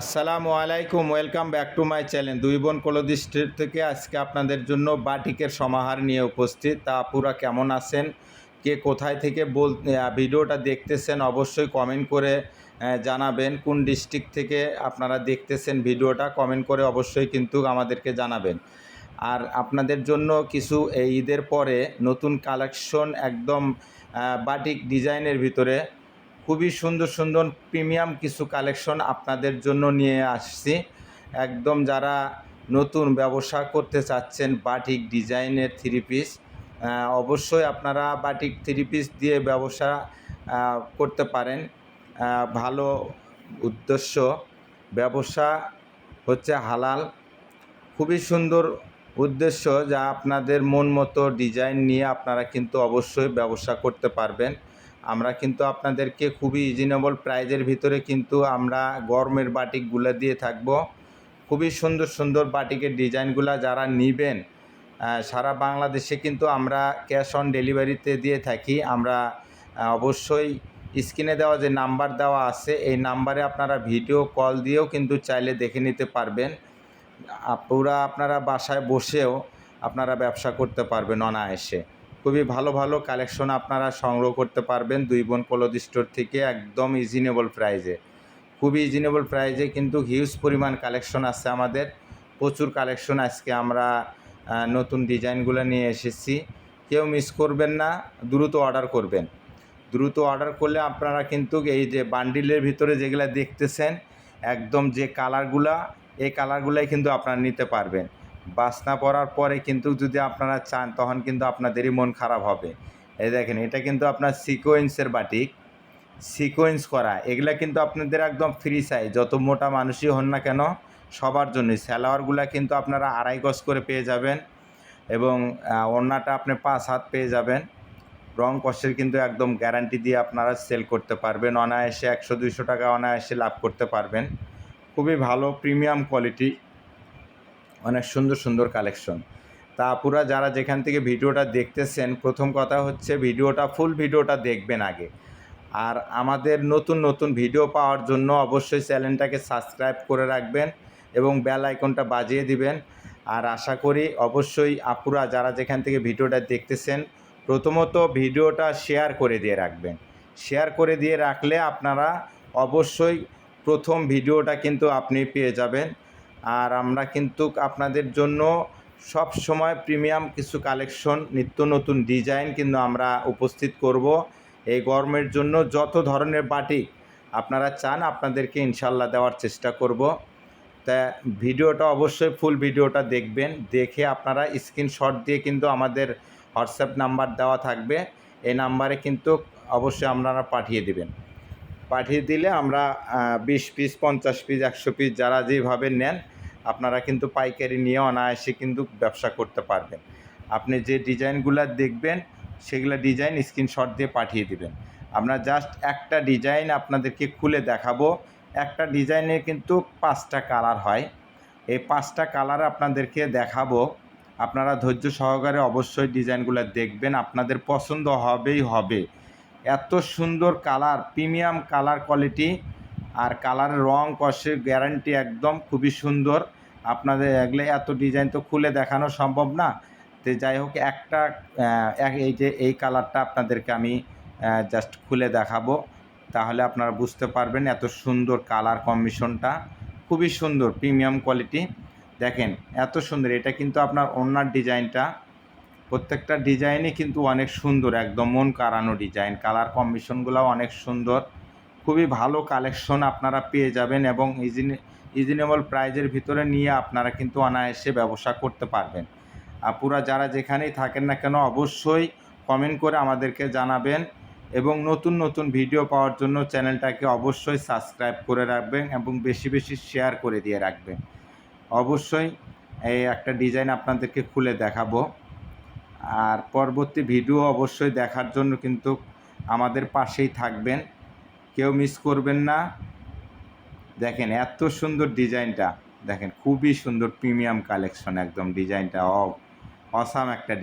আসসালামু আলাইকুম welcome back to my channel দুই বোন কলদি স্ট্রিট থেকে আজকে আপনাদের জন্য বাটিকের সমাহার নিয়ে উপস্থিত। তা আপুরা কেমন আছেন? কে কোথায় থেকে বল ভিডিওটা দেখতেছেন অবশ্যই কমেন্ট করে জানাবেন। কোন ডিস্ট্রিক্ট থেকে আপনারা দেখতেছেন ভিডিওটা কমেন্ট করে অবশ্যই কিন্তু আমাদেরকে জানাবেন। আর আপনাদের জন্য কিছু এই ঈদের পরে নতুন কালেকশন একদম বাটিক ডিজাইনের ভিতরে খুবই সুন্দর সুন্দর প্রিমিয়াম কিছু কালেকশন আপনাদের জন্য নিয়ে আসছি। একদম যারা নতুন ব্যবসা করতে চাচ্ছেন বাটিক ডিজাইনের থ্রি পিস অবশ্যই আপনারা বাটিক থ্রি পিস দিয়ে ব্যবসা করতে পারেন। ভালো উদ্দেশ্য। ব্যবসা হচ্ছে হালাল। খুবই সুন্দর উদ্দেশ্য যা আপনাদের মন মতো ডিজাইন নিয়ে আপনারা কিন্তু অবশ্যই ব্যবসা করতে পারবেন। আমরা কিন্তু আপনাদেরকে খুবই রিজনেবল প্রাইজের ভিতরে কিন্তু আমরা গরমের বাটিকগুলো দিয়ে থাকব। খুবই সুন্দর সুন্দর বাটিকের ডিজাইনগুলো যারা নেবেন সারা বাংলাদেশে কিন্তু আমরা ক্যাশ অন ডেলিভারিতে দিয়ে থাকি। আমরা অবশ্যই স্ক্রিনে দেওয়া যে নাম্বার দেওয়া আছে, এই নাম্বারে আপনারা ভিডিও কল দিয়েও কিন্তু চাইলে দেখে নিতে পারবেন। পুরা আপনারা বাসায় বসেও আপনারা ব্যবসা করতে পারবেন অনায়াসে। খুবই ভালো ভালো কালেকশন আপনারা সংগ্রহ করতে পারবেন দুই বোন কলদি স্টোর থেকে একদম ইজিনেবল প্রাইজে খুবই ইজিনেবল প্রাইজে কিন্তু হিউজ পরিমাণ কালেকশন আছে আমাদের। প্রচুর কালেকশন আজকে আমরা নতুন ডিজাইনগুলো নিয়ে এসেছি। কেউ মিস করবেন না, দ্রুত অর্ডার করবেন। দ্রুত অর্ডার করলে আপনারা কিন্তু এই যে বান্ডিলের ভিতরে যেগুলো দেখতেছেন, একদম যে কালারগুলা এই কালারগুলাই কিন্তু আপনারা নিতে পারবেন। বাসনা পরার পরে কিন্তু যদি আপনারা চান, তখন কিন্তু আপনাদেরই মন খারাপ হবে। এই দেখেন, এটা কিন্তু আপনার সিকোয়েন্সের বাটিক। সিকোয়েন্স করা, এগুলা কিন্তু আপনাদের একদম ফ্রি সাইজ যত মোটা মানুষই হন না কেন, সবার জন্যই। স্যালোয়ারগুলা কিন্তু আপনারা আড়াই গজ করে পেয়ে যাবেন এবং ওড়নাটা আপনি পাঁচ হাত পেয়ে যাবেন। রং কষের কিন্তু একদম গ্যারান্টি দিয়ে আপনারা সেল করতে পারবেন। অনায়াসে একশো, দুইশো টাকা অনায়াসে লাভ করতে পারবেন। খুবই ভালো প্রিমিয়াম কোয়ালিটি অনেক সুন্দর সুন্দর কালেকশন তা আপুরা যারা যেখান থেকে ভিডিওটা দেখতেছেন, প্রথম কথা হচ্ছে ভিডিওটা ফুল ভিডিওটা দেখবেন আগে। আর আমাদের নতুন নতুন ভিডিও পাওয়ার জন্য অবশ্যই চ্যানেলটাকে সাবস্ক্রাইব করে রাখবেন এবং বেল আইকনটা বাজিয়ে দিবেন। আর আশা করি অবশ্যই আপুরা যারা যেখান থেকে ভিডিওটা দেখতেছেন, প্রথমত ভিডিওটা শেয়ার করে দিয়ে রাখবেন। শেয়ার করে দিয়ে রাখলে আপনারা অবশ্যই প্রথম ভিডিওটা কিন্তু আপনি পেয়ে যাবেন। আর আমরা কিন্তু আপনাদের জন্য সব সময় প্রিমিয়াম কিছু কালেকশন, নিত্য নতুন ডিজাইন কিন্তু আমরা উপস্থিত করব। এই গরমের জন্য যত ধরনের বাটি আপনারা চান, আপনাদেরকে ইনশাল্লাহ দেওয়ার চেষ্টা করব। তা ভিডিওটা অবশ্যই ফুল ভিডিওটা দেখবেন। দেখে আপনারা স্ক্রিনশট দিয়ে কিন্তু আমাদের হোয়াটসঅ্যাপ নাম্বার দেওয়া থাকবে। এই নাম্বারে কিন্তু অবশ্যই আপনারা পাঠিয়ে দেবেন। পাঠিয়ে দিলে আমরা বিশ পিস, পঞ্চাশ পিস, একশো পিস যারা যেভাবে নেন আপনারা কিন্তু পাইকারি নিয়ে অনায়াসে কিন্তু ব্যবসা করতে পারবেন। আপনি যে ডিজাইনগুলো দেখবেন, সেগুলো ডিজাইন স্ক্রিনশট দিয়ে পাঠিয়ে দিবেন। আমরা জাস্ট একটা ডিজাইন আপনাদেরকে খুলে দেখাবো। একটা ডিজাইনের কিন্তু পাঁচটা কালার হয়। এই পাঁচটা কালার আপনাদেরকে দেখাবো। আপনারা ধৈর্য সহকারে অবশ্যই ডিজাইনগুলো দেখবেন। আপনাদের পছন্দ হবেই হবে। এত সুন্দর কালার, প্রিমিয়াম কালার কোয়ালিটি আর কালারের রং কষের গ্যারান্টি একদম খুবই সুন্দর। আপনাদের এগুলো এত ডিজাইন তো খুলে দেখানো সম্ভব না। তো যাই হোক, একটা এই যে, এই কালারটা আপনাদেরকে আমি জাস্ট খুলে দেখাবো। তাহলে আপনারা বুঝতে পারবেন এত সুন্দর কালার কম্বিনেশনটা খুবই সুন্দর প্রিমিয়াম কোয়ালিটি দেখেন, এত সুন্দর, এটা কিন্তু আপনার ওনার ডিজাইনটা প্রত্যেকটা ডিজাইনই কিন্তু অনেক সুন্দর, একদম মন কাড়ানো ডিজাইন কালার কম্বিনেশনগুলোও অনেক সুন্দর। খুবই ভালো কালেকশন আপনারা পেয়ে যাবেন এবং ইজিনে রিজনেবল প্রাইজের ভিতরে নিয়ে আপনারা কিন্তু অনায়াসে ব্যবসা করতে পারবেন। আপুরা যারা যেখানেই থাকেন না কেন অবশ্যই কমেন্ট করে আমাদেরকে জানাবেন এবং নতুন নতুন ভিডিও পাওয়ার জন্য চ্যানেলটাকে অবশ্যই সাবস্ক্রাইব করে রাখবেন এবং বেশি বেশি শেয়ার করে দিয়ে রাখবেন। অবশ্যই এই একটা ডিজাইন আপনাদেরকে খুলে দেখাবো। আর পরবর্তী ভিডিও অবশ্যই দেখার জন্য কিন্তু আমাদের পাশেই থাকবেন। কেউ মিস করবেন না। দেখেন এত সুন্দর ডিজাইনটা। দেখেন খুবই সুন্দর প্রিমিয়াম কালেকশন একদম ডিজাইনটা অসাম একটা